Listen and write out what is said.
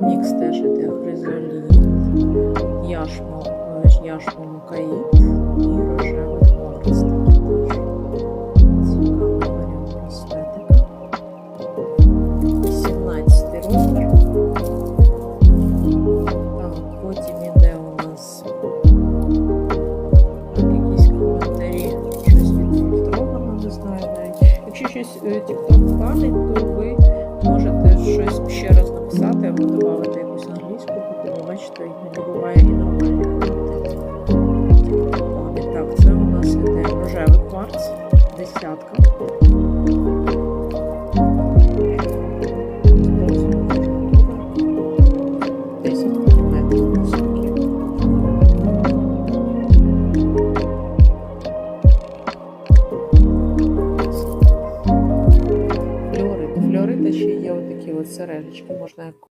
Мікс теж іде хризоліт, яшмо, яшмо мукаїт і рожевий. Такий теж варіант браслетика. 18 розмір. Потім іде у нас якісь коментарі, щось відфільтровано, не знаю. Якщо щось е, TikTok то ви можете щось ще раз писати або додати якусь англійську, бо бачите, не буває і нормальний Так, це у нас іде рожевий кварц, десятка. ще є отакі от сережечки, можна як